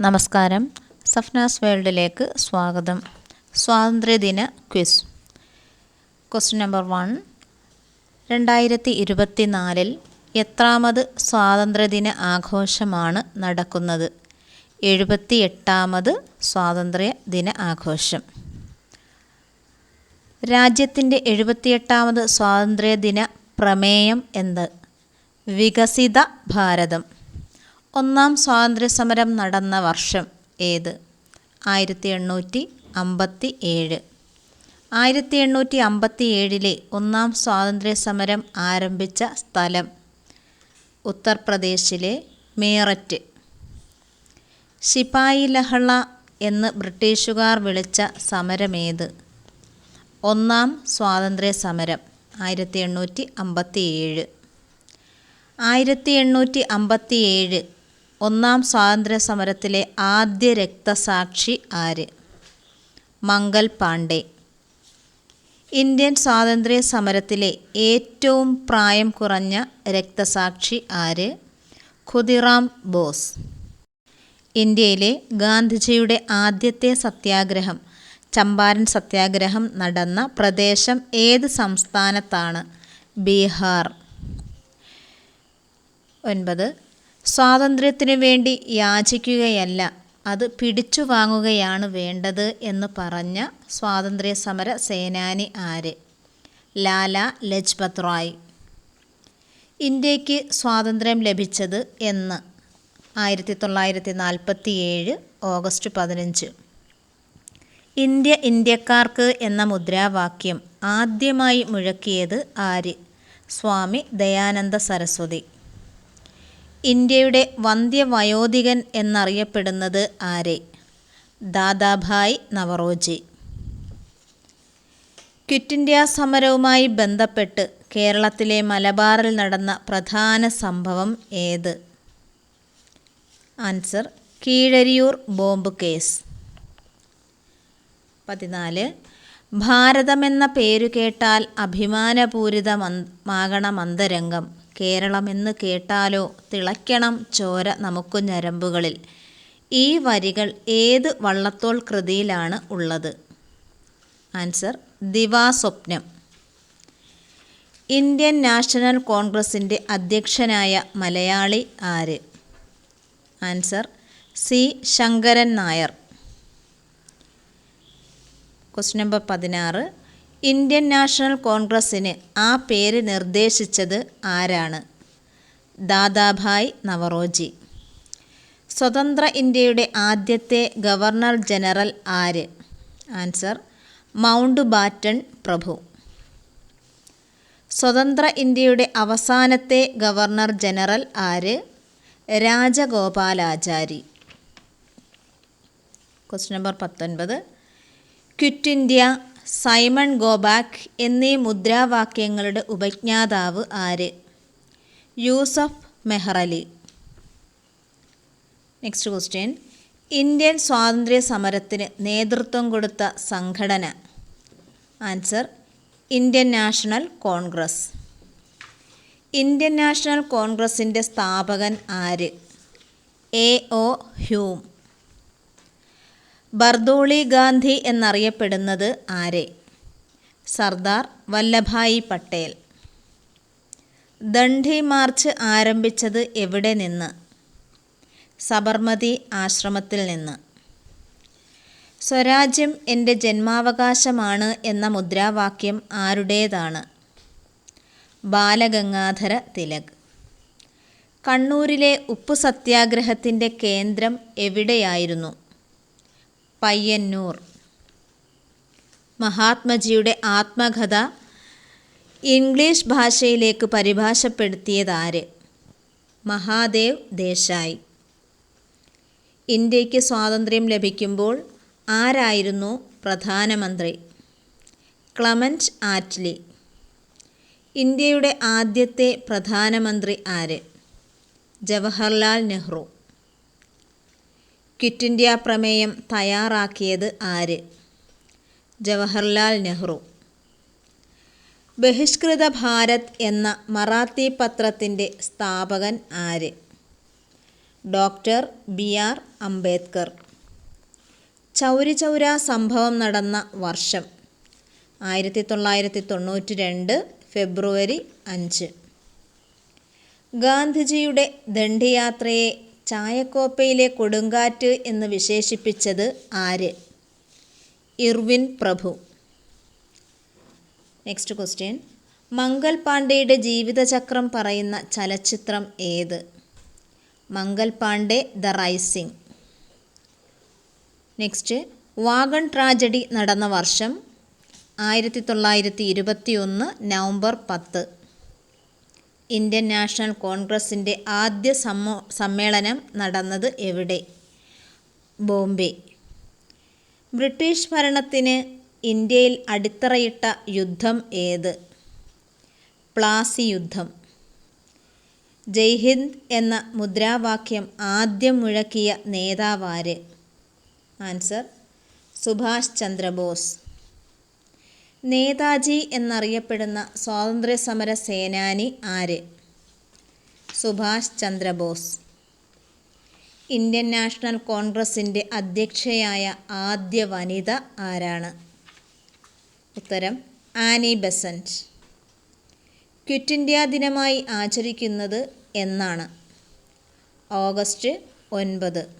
നമസ്കാരം. സഫ്നാസ് വേൾഡിലേക്ക് സ്വാഗതം. സ്വാതന്ത്ര്യദിന ക്വിസ്. Question number one. രണ്ടായിരത്തി ഇരുപത്തി നാലിൽ എത്രാമത് സ്വാതന്ത്ര്യദിന ആഘോഷമാണ് നടക്കുന്നത്? എഴുപത്തി എട്ടാമത് സ്വാതന്ത്ര്യ ദിന ആഘോഷം. രാജ്യത്തിന്റെ എഴുപത്തിയെട്ടാമത് സ്വാതന്ത്ര്യദിന പ്രമേയം എന്ത്? വികസിത ഭാരതം. ഒന്നാം സ്വാതന്ത്ര്യസമരം നടന്ന വർഷം ഏത്? ആയിരത്തി എണ്ണൂറ്റി അമ്പത്തി ഏഴ് ആയിരത്തി എണ്ണൂറ്റി അമ്പത്തി ഏഴിലെ ഒന്നാം സ്വാതന്ത്ര്യസമരം ആരംഭിച്ച സ്ഥലം ഉത്തർപ്രദേശിലെ മേററ്റ്. ശിപായി ലഹള എന്ന് ബ്രിട്ടീഷുകാർ വിളിച്ച സമരമേത്? ഒന്നാം സ്വാതന്ത്ര്യ സമരം ആയിരത്തി എണ്ണൂറ്റി അമ്പത്തി ഏഴ് ആയിരത്തി എണ്ണൂറ്റി അമ്പത്തി ഏഴ് ഒന്നാം സ്വാതന്ത്ര്യ സമരത്തിലെ ആദ്യ രക്തസാക്ഷി ആര്? മംഗൽ പാണ്ഡെ. ഇന്ത്യൻ സ്വാതന്ത്ര്യ സമരത്തിലെ ഏറ്റവും പ്രായം കുറഞ്ഞ രക്തസാക്ഷി ആര്? ഖുദിറാം ബോസ്. ഇന്ത്യയിലെ ഗാന്ധിജിയുടെ ആദ്യത്തെ സത്യാഗ്രഹം ചമ്പാരൻ സത്യാഗ്രഹം നടന്ന പ്രദേശം ഏത് സംസ്ഥാനത്താണ്? ബീഹാർ. ഒൻപത് സ്വാതന്ത്ര്യത്തിനു വേണ്ടി യാചിക്കുകയല്ല അത് പിടിച്ചു വാങ്ങുകയാണ് വേണ്ടത് എന്ന് പറഞ്ഞ സ്വാതന്ത്ര്യ സമര സേനാനി ആര്? ലാല ലജ്പത് റായ്. ഇന്ത്യയ്ക്ക് സ്വാതന്ത്ര്യം ലഭിച്ചത് എന്ന്. ആയിരത്തി തൊള്ളായിരത്തി നാൽപ്പത്തി ഏഴ് ഓഗസ്റ്റ് പതിനഞ്ച്. ഇന്ത്യ ഇന്ത്യക്കാർക്ക് എന്ന മുദ്രാവാക്യം ആദ്യമായി മുഴക്കിയത് ആര്? സ്വാമി ദയാനന്ദ സരസ്വതി. ഇന്ത്യയുടെ വന്ധ്യവയോധികൻ എന്നറിയപ്പെടുന്നത് ആരെ? ദാദാഭായ് നവറോജി. ക്വിറ്റ് ഇന്ത്യ സമരവുമായി ബന്ധപ്പെട്ട് കേരളത്തിലെ മലബാറിൽ നടന്ന പ്രധാന സംഭവം ഏത്? Answer Keezhariyur bomb case. പതിനാല് ഭാരതമെന്ന പേരു കേട്ടാൽ അഭിമാനപൂരിതമാകണം അന്തരംഗം. കേരളമെന്ന് കേട്ടാലോ? തിളയ്ക്കണം ചോര നമുക്ക് ഞരമ്പുകളിൽ. ഈ വരികൾ ഏത് വള്ളത്തോൾ കൃതിയിലാണ് ഉള്ളത്? ആൻസർ ദിവാസ്വപ്നം. ഇന്ത്യൻ നാഷണൽ കോൺഗ്രസിന്റെ അധ്യക്ഷനായ മലയാളി ആര്? Answer C. Sankaran Nair. Question number പതിനാറ്. ഇന്ത്യൻ നാഷണൽ കോൺഗ്രസ്സിന് ആ പേര് നിർദ്ദേശിച്ചത് ആരാണ്? ദാദാഭായ് നവറോജി. സ്വതന്ത്ര ഇന്ത്യയുടെ ആദ്യത്തെ ഗവർണർ ജനറൽ ആര്? ആൻസർ മൗണ്ട് ബാറ്റൺ പ്രഭു. സ്വതന്ത്ര ഇന്ത്യയുടെ അവസാനത്തെ ഗവർണർ ജനറൽ ആര്? രാജഗോപാലാചാരി. ക്വസ്റ്റ്യൻ നമ്പർ പത്തൊൻപത്. Quit India Simon go back എന്നീ മുദ്രാവാക്യങ്ങളുടെ ഉപജ്ഞാതാവ് ആര്? Yusuf Meherally. Next question Indian സ്വാതന്ത്ര്യ സമരത്തിന് നേതൃത്വം കൊടുത്ത സംഘടന. Answer Indian national Congress. Indian national കോൺഗ്രസിന്റെ സ്ഥാപകൻ ആര്? A O Hume Bardoli Gandhi എന്നറിയപ്പെടുന്നത് ആരെ? സർദാർ വല്ലഭായി പട്ടേൽ. ദണ്ഡി മാർച്ച് ആരംഭിച്ചത് എവിടെ നിന്ന്? സബർമതി ആശ്രമത്തിൽ നിന്ന്. സ്വരാജ്യം എന്റെ ജന്മാവകാശമാണ് എന്ന മുദ്രാവാക്യം ആരുടേതാണ്? ബാലഗംഗാധര തിലക്. കണ്ണൂരിലെ ഉപ്പു സത്യാഗ്രഹത്തിന്റെ കേന്ദ്രം എവിടെയായിരുന്നു? പയ്യന്നൂർ. മഹാത്മജിയുടെ ആത്മകഥ ഇംഗ്ലീഷ് ഭാഷയിലേക്ക് പരിഭാഷപ്പെടുത്തിയതാര്? മഹാദേവ് ദേശായി. ഇന്ത്യയ്ക്ക് സ്വാതന്ത്ര്യം ലഭിക്കുമ്പോൾ ആരായിരുന്നു പ്രധാനമന്ത്രി? Clement Attlee. ഇന്ത്യയുടെ ആദ്യത്തെ പ്രധാനമന്ത്രി ആര്? ജവഹർലാൽ നെഹ്റു. ക്വിറ്റ് ഇന്ത്യ പ്രമേയം തയ്യാറാക്കിയത് ആര്? ജവഹർലാൽ നെഹ്റു. ബഹിഷ്കൃത ഭാരത് എന്ന മറാത്തി പത്രത്തിന്റെ സ്ഥാപകൻ ആര്? Doctor B R Ambedkar. Chauri Chaura സംഭവം നടന്ന വർഷം ആയിരത്തി തൊള്ളായിരത്തി തൊണ്ണൂറ്റി രണ്ട് ഫെബ്രുവരി അഞ്ച്. ഗാന്ധിജിയുടെ ദണ്ഡിയാത്രയെ ചായക്കോപ്പയിലെ കൊടുങ്കാറ്റ് എന്ന് വിശേഷിപ്പിച്ചത് ആര്? ഇർവിൻ പ്രഭു. നെക്സ്റ്റ് ക്വസ്റ്റ്യൻ മംഗൽ പാണ്ഡെയുടെ ജീവിതചക്രം പറയുന്ന ചലച്ചിത്രം ഏത്? Mangal Pandey the rising. Next wagon tragedy നടന്ന വർഷം ആയിരത്തി തൊള്ളായിരത്തി ഇരുപത്തി ഒന്ന് നവംബർ പത്ത്. ഇന്ത്യൻ നാഷണൽ കോൺഗ്രസിന്റെ ആദ്യ സമ്മോ സമ്മേളനം നടന്നത് എവിടെ? ബോംബെ. ബ്രിട്ടീഷ് ഭരണത്തിന് ഇന്ത്യയിൽ അടിത്തറയിട്ട യുദ്ധം ഏത്? പ്ലാസി യുദ്ധം. ജയ്ഹിന്ദ് എന്ന മുദ്രാവാക്യം ആദ്യം മുഴക്കിയ നേതാവാര്? ആൻസർ സുഭാഷ് ചന്ദ്രബോസ്. നേതാജി എന്നറിയപ്പെടുന്ന സ്വാതന്ത്ര്യസമര സേനാനി ആര്? സുഭാഷ് ചന്ദ്രബോസ്. ഇന്ത്യൻ നാഷണൽ കോൺഗ്രസിന്റെ അധ്യക്ഷയായ ആദ്യ വനിത ആരാണ്? ഉത്തരം ആനി ബെസന്റ് ക്വിറ്റ് ഇന്ത്യ ദിനമായി ആചരിക്കുന്നത് എന്നാണ്. ഓഗസ്റ്റ് ഒൻപത്.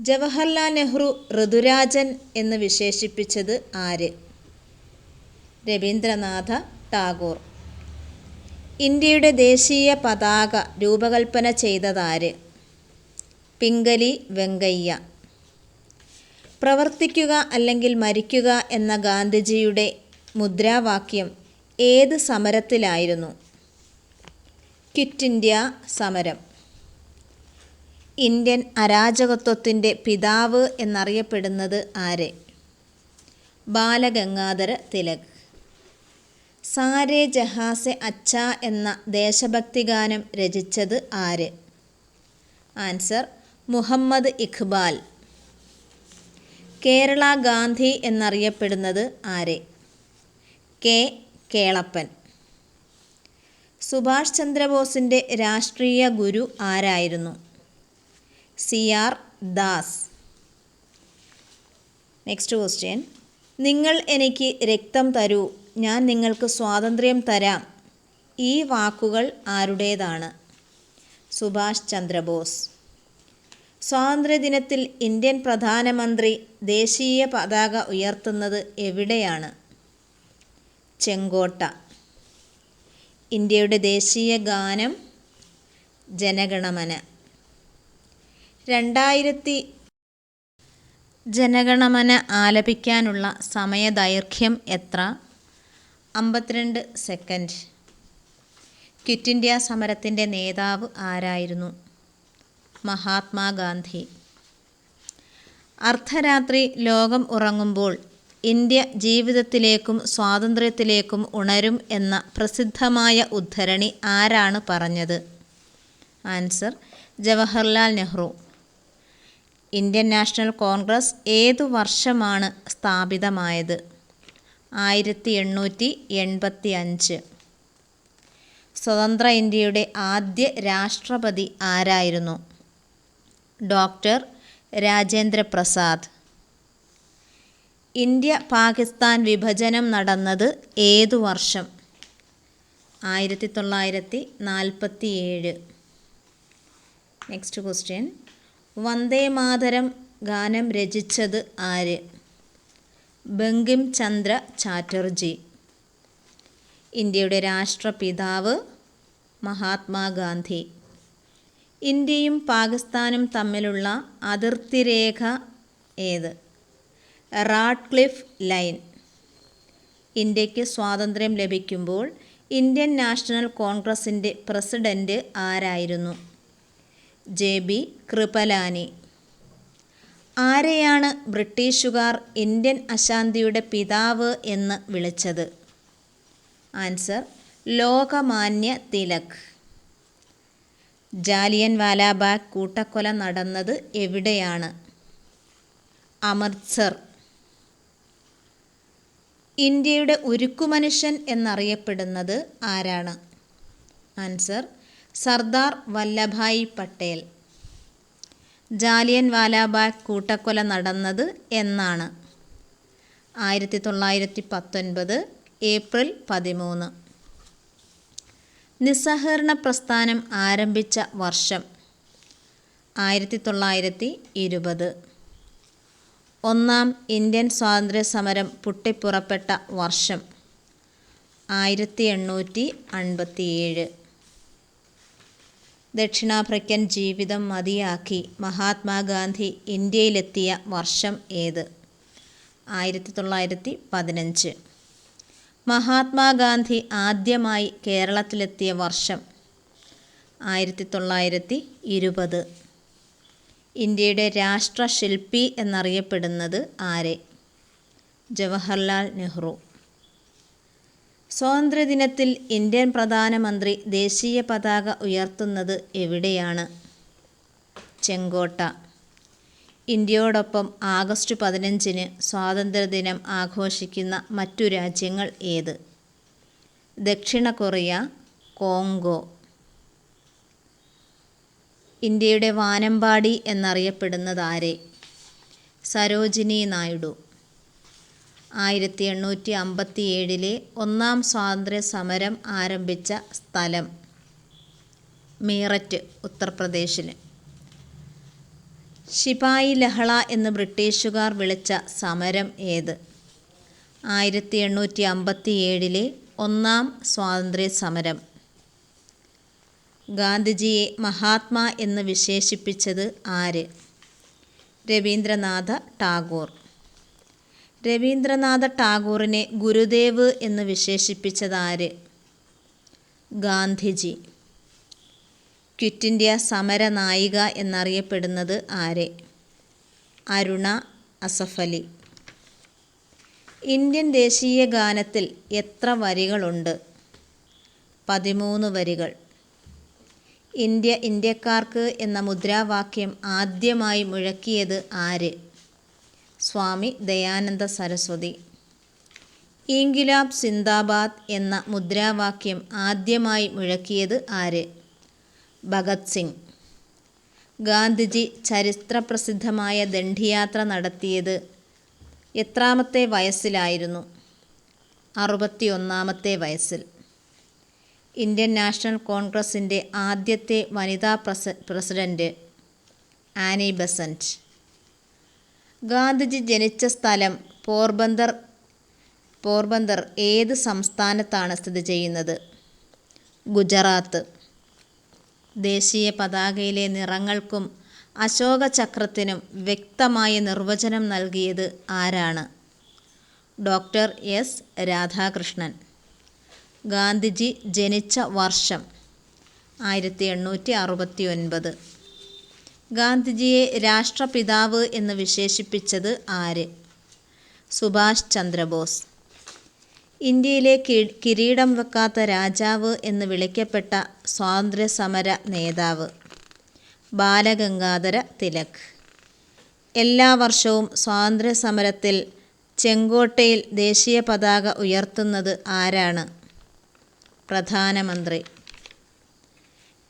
ജവഹർലാൽ നെഹ്റു ഋതുരാജൻ എന്ന് വിശേഷിപ്പിച്ചത് ആര്? രവീന്ദ്രനാഥ ടാഗോർ. ഇന്ത്യയുടെ ദേശീയ പതാക രൂപകൽപ്പന ചെയ്തതാര്? പിംഗലി വെങ്കയ്യ. പ്രവർത്തിക്കുക അല്ലെങ്കിൽ മരിക്കുക എന്ന ഗാന്ധിജിയുടെ മുദ്രാവാക്യം ഏത് സമരത്തിലായിരുന്നു? ക്വിറ്റ് ഇന്ത്യ സമരം. ഇന്ത്യൻ അരാജകത്വത്തിന്റെ പിതാവ് എന്നറിയപ്പെടുന്നത് ആര്? ബാലഗംഗാധര തിലക്. സാരേ ജഹാസെ അച്ഛ എന്ന ദേശഭക്തിഗാനം രചിച്ചത് ആര്? ആൻസർ മുഹമ്മദ് ഇഖ്ബാൽ. കേരള ഗാന്ധി എന്നറിയപ്പെടുന്നത് ആരെ? കെ. കേളപ്പൻ. സുഭാഷ് ചന്ദ്രബോസിന്റെ രാഷ്ട്രീയ ഗുരു ആരായിരുന്നു? C. R. Das. Next question നിങ്ങൾ എനിക്ക് രക്തം തരൂ. ഞാൻ നിങ്ങൾക്ക് സ്വാതന്ത്ര്യം തരാം. ഈ വാക്കുകൾ ആരുടേതാണ്? സുഭാഷ് ചന്ദ്രബോസ്. സ്വാതന്ത്ര്യദിനത്തിൽ ഇന്ത്യൻ പ്രധാനമന്ത്രി ദേശീയ പതാക ഉയർത്തുന്നത് എവിടെയാണ്? ചെങ്കോട്ട. ഇന്ത്യയുടെ ദേശീയ ഗാനം ജനഗണമന. രണ്ടായിരത്തി ജനഗണമന ആലപിക്കാനുള്ള സമയദൈർഘ്യം എത്ര? അമ്പത്തിരണ്ട് സെക്കൻഡ് ക്വിറ്റ് ഇന്ത്യ സമരത്തിന്റെ നേതാവ് ആരായിരുന്നു? മഹാത്മാഗാന്ധി. അർദ്ധരാത്രി ലോകം ഉറങ്ങുമ്പോൾ ഇന്ത്യ ജീവിതത്തിലേക്കും സ്വാതന്ത്ര്യത്തിലേക്കും ഉണരും എന്ന പ്രസിദ്ധമായ ഉദ്ധരണി ആരാണ് പറഞ്ഞത്? Answer Jawaharlal Nehru. Indian national Congress ഏതു വർഷമാണ് സ്ഥാപിതമായത്? ആയിരത്തി എണ്ണൂറ്റി എൺപത്തി അഞ്ച് സ്വതന്ത്ര ഇന്ത്യയുടെ ആദ്യ രാഷ്ട്രപതി ആരായിരുന്നു? ഡോക്ടർ രാജേന്ദ്ര പ്രസാദ്. ഇന്ത്യ പാകിസ്ഥാൻ വിഭജനം നടന്നത് ഏതു വർഷം? ആയിരത്തി തൊള്ളായിരത്തി നാൽപ്പത്തി ഏഴ് നെക്സ്റ്റ് ക്വസ്റ്റ്യൻ വന്ദേ മാതരം ഗാനം രചിച്ചത് ആര്? ബങ്കിം ചന്ദ്ര ചാറ്റർജി. ഇന്ത്യയുടെ രാഷ്ട്രപിതാവ് മഹാത്മാഗാന്ധി. ഇന്ത്യയും പാകിസ്ഥാനും തമ്മിലുള്ള അതിർത്തി രേഖ ഏത്? Radcliffe line. ഇന്ത്യയ്ക്ക് സ്വാതന്ത്ര്യം ലഭിക്കുമ്പോൾ ഇന്ത്യൻ നാഷണൽ കോൺഗ്രസിന്റെ പ്രസിഡന്റ് ആരായിരുന്നു? J B Kripalani. ആരെയാണ് ബ്രിട്ടീഷുകാർ ഇന്ത്യൻ അശാന്തിയുടെ പിതാവ് എന്ന് വിളിച്ചത്? ആൻസർ ലോകമാന്യ തിലക്. ജാലിയൻ വാലാബാഗ് കൂട്ടക്കൊല നടന്നത് എവിടെയാണ്? അമൃത്സർ. ഇന്ത്യയുടെ ഉരുക്കുമനുഷ്യൻ എന്നറിയപ്പെടുന്നത് ആരാണ്? ആൻസർ സർദാർ വല്ലഭായ് പട്ടേൽ. ജാലിയൻ വാലാബാഗ് കൂട്ടക്കൊല നടന്നത് എന്നാണ്. ആയിരത്തി തൊള്ളായിരത്തി പത്തൊൻപത് ഏപ്രിൽ പതിമൂന്ന്. നിസ്സഹകരണ പ്രസ്ഥാനം ആരംഭിച്ച വർഷം ആയിരത്തി തൊള്ളായിരത്തി ഇരുപത് ഒന്നാം ഇന്ത്യൻ സ്വാതന്ത്ര്യ സമരം പൊട്ടിപ്പുറപ്പെട്ട വർഷം ആയിരത്തി എണ്ണൂറ്റി അൻപത്തിയേഴ് ദക്ഷിണാഫ്രിക്കൻ ജീവിതം മതിയാക്കി മഹാത്മാഗാന്ധി ഇന്ത്യയിലെത്തിയ വർഷം ഏത്? ആയിരത്തി തൊള്ളായിരത്തി പതിനഞ്ച് മഹാത്മാഗാന്ധി ആദ്യമായി കേരളത്തിലെത്തിയ വർഷം ആയിരത്തി തൊള്ളായിരത്തി ഇരുപത് ഇന്ത്യയുടെ രാഷ്ട്രശില്പി എന്നറിയപ്പെടുന്നത് ആരെ? ജവഹർലാൽ നെഹ്റു. സ്വാതന്ത്ര്യദിനത്തിൽ ഇന്ത്യൻ പ്രധാനമന്ത്രി ദേശീയ പതാക ഉയർത്തുന്നത് എവിടെയാണ്? ചെങ്കോട്ട. ഇന്ത്യയോടൊപ്പം ആഗസ്റ്റ് പതിനഞ്ചിന് സ്വാതന്ത്ര്യദിനം ആഘോഷിക്കുന്ന മറ്റു രാജ്യങ്ങൾ ഏത്? ദക്ഷിണ കൊറിയ കോങ്കോ. ഇന്ത്യയുടെ വാനമ്പാടി എന്നറിയപ്പെടുന്നത് ആരെ? സരോജിനി നായിഡു. ആയിരത്തി എണ്ണൂറ്റി അമ്പത്തി ഏഴിലെ ഒന്നാം സ്വാതന്ത്ര്യ സമരം ആരംഭിച്ച സ്ഥലം മീററ്റ് ഉത്തർപ്രദേശിൽ ശിപായി ലഹള എന്ന് ബ്രിട്ടീഷുകാർ വിളിച്ച സമരം ഏത്? ആയിരത്തി എണ്ണൂറ്റി അമ്പത്തി ഏഴിലെ ഒന്നാം സ്വാതന്ത്ര്യ സമരം ഗാന്ധിജിയെ മഹാത്മാ എന്ന് വിശേഷിപ്പിച്ചത് ആര്? രവീന്ദ്രനാഥ ടാഗോർ. രവീന്ദ്രനാഥ ടാഗോറിനെ ഗുരുദേവ് എന്ന് വിശേഷിപ്പിച്ചതാര്? ഗാന്ധിജി. ക്വിറ്റ് ഇന്ത്യ സമര നായിക എന്നറിയപ്പെടുന്നത് ആരെ? അരുണ അസഫലി. ഇന്ത്യൻ ദേശീയ ഗാനത്തിൽ എത്ര വരികളുണ്ട്? പതിമൂന്ന് വരികൾ. ഇന്ത്യ ഇന്ത്യക്കാർക്ക് എന്ന മുദ്രാവാക്യം ആദ്യമായി മുഴക്കിയത് ആര്? സ്വാമി ദയാനന്ദ സരസ്വതി. ഇൻഗുലാബ് സിന്ദാബാദ് എന്ന മുദ്രാവാക്യം ആദ്യമായി മുഴക്കിയത് ആര്? ഭഗത് സിംഗ്. ഗാന്ധിജി ചരിത്രപ്രസിദ്ധമായ ദണ്ഡിയാത്ര നടത്തിയത് എത്രാമത്തെ വയസ്സിലായിരുന്നു? അറുപത്തിയൊന്നാമത്തെ വയസ്സിൽ. ഇന്ത്യൻ നാഷണൽ കോൺഗ്രസിന്റെ ആദ്യത്തെ വനിതാ പ്രസ പ്രസിഡന്റ് ആനി ബസന്റ് ഗാന്ധിജി ജനിച്ച സ്ഥലം പോർബന്ദർ പോർബന്ദർ ഏത് സംസ്ഥാനത്താണ് സ്ഥിതി ചെയ്യുന്നത്? ഗുജറാത്ത്. ദേശീയ പതാകയിലെ നിറങ്ങൾക്കും അശോക ചക്രത്തിനും വ്യക്തമായ നിർവചനം നൽകിയത് ആരാണ്? Doctor S. രാധാകൃഷ്ണൻ. ഗാന്ധിജി ജനിച്ച വർഷം ആയിരത്തി എണ്ണൂറ്റി അറുപത്തി ഒൻപത് ഗാന്ധിജിയെ രാഷ്ട്രപിതാവ് എന്ന് വിശേഷിപ്പിച്ചത് ആര്? സുഭാഷ് ചന്ദ്രബോസ്. ഇന്ത്യയിലെ കിരീടം വെക്കാത്ത രാജാവ് എന്ന് വിളിക്കപ്പെട്ട സ്വാതന്ത്ര്യസമര നേതാവ് ബാലഗംഗാധര തിലക്. എല്ലാ വർഷവും സ്വാതന്ത്ര്യസമരത്തിൽ ചെങ്കോട്ടയിൽ ദേശീയ പതാക ഉയർത്തുന്നത് ആരാണ്? പ്രധാനമന്ത്രി.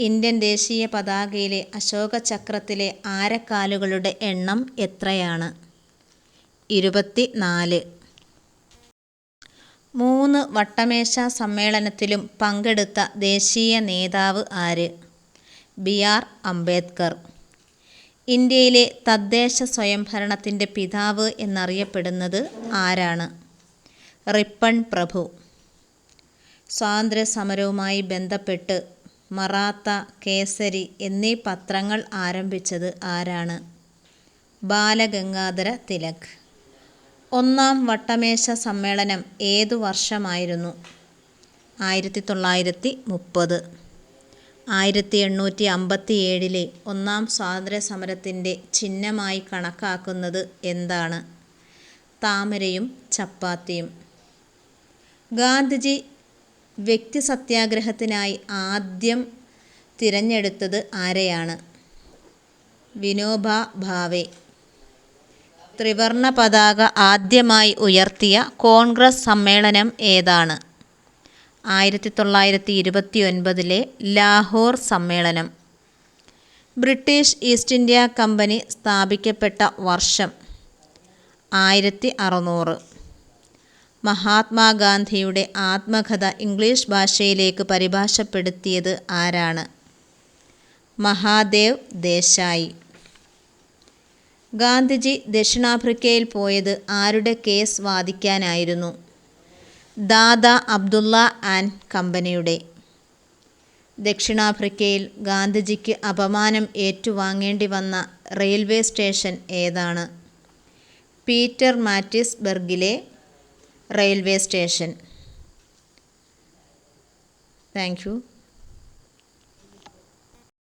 ഇന്ത്യൻ ദേശീയ പതാകയിലെ അശോക ചക്രത്തിലെ ആരക്കാലുകളുടെ എണ്ണം എത്രയാണ്? ഇരുപത്തി നാല് മൂന്ന് വട്ടമേശ സമ്മേളനത്തിലും പങ്കെടുത്ത ദേശീയ നേതാവ് ആര്? ബി ആർ അംബേദ്കർ. ഇന്ത്യയിലെ തദ്ദേശ സ്വയംഭരണത്തിന്റെ പിതാവ് എന്നറിയപ്പെടുന്നത് ആരാണ്? റിപ്പൺ പ്രഭു. സ്വാതന്ത്ര്യ സമരവുമായി ബന്ധപ്പെട്ട് മറാത്ത കേസരി എന്നീ പത്രങ്ങൾ ആരംഭിച്ചത് ആരാണ്? ബാലഗംഗാധര തിലക്. ഒന്നാം വട്ടമേശ സമ്മേളനം ഏതു വർഷമായിരുന്നു? ആയിരത്തി തൊള്ളായിരത്തി മുപ്പത് ആയിരത്തി എണ്ണൂറ്റി അമ്പത്തി ഏഴിലെ ഒന്നാം സ്വാതന്ത്ര്യ സമരത്തിന്റെ ചിഹ്നമായി കണക്കാക്കുന്നത് എന്താണ്? താമരയും ചപ്പാത്തിയും. ഗാന്ധിജി വ്യക്തി സത്യാഗ്രഹത്തിനായി ആദ്യം തിരഞ്ഞെടുത്തത് ആരെയാണ്? വിനോബ ഭാവെ. ത്രിവർണ പതാക ആദ്യമായി ഉയർത്തിയ കോൺഗ്രസ് സമ്മേളനം ഏതാണ്? ആയിരത്തി തൊള്ളായിരത്തി ഇരുപത്തി ഒൻപതിലെ ലാഹോർ സമ്മേളനം. ബ്രിട്ടീഷ് ഈസ്റ്റ് ഇന്ത്യ കമ്പനി സ്ഥാപിക്കപ്പെട്ട വർഷം ആയിരത്തി അറുന്നൂറ് മഹാത്മാഗാന്ധിയുടെ ആത്മകഥ ഇംഗ്ലീഷ് ഭാഷയിലേക്ക് പരിഭാഷപ്പെടുത്തിയത് ആരാണ്? മഹാദേവ് ദേശായി. ഗാന്ധിജി ദക്ഷിണാഫ്രിക്കയിൽ പോയത് ആരുടെ കേസ് വാദിക്കാനായിരുന്നു? ദാദ അബ്ദുള്ള ആൻഡ് കമ്പനിയുടെ. ദക്ഷിണാഫ്രിക്കയിൽ ഗാന്ധിജിക്ക് അപമാനം ഏറ്റുവാങ്ങേണ്ടി വന്ന റെയിൽവേ സ്റ്റേഷൻ ഏതാണ്? പീറ്റർ മാറ്റിസ്ബർഗിലെ റെയിൽവേ സ്റ്റേഷൻ താങ്ക് യു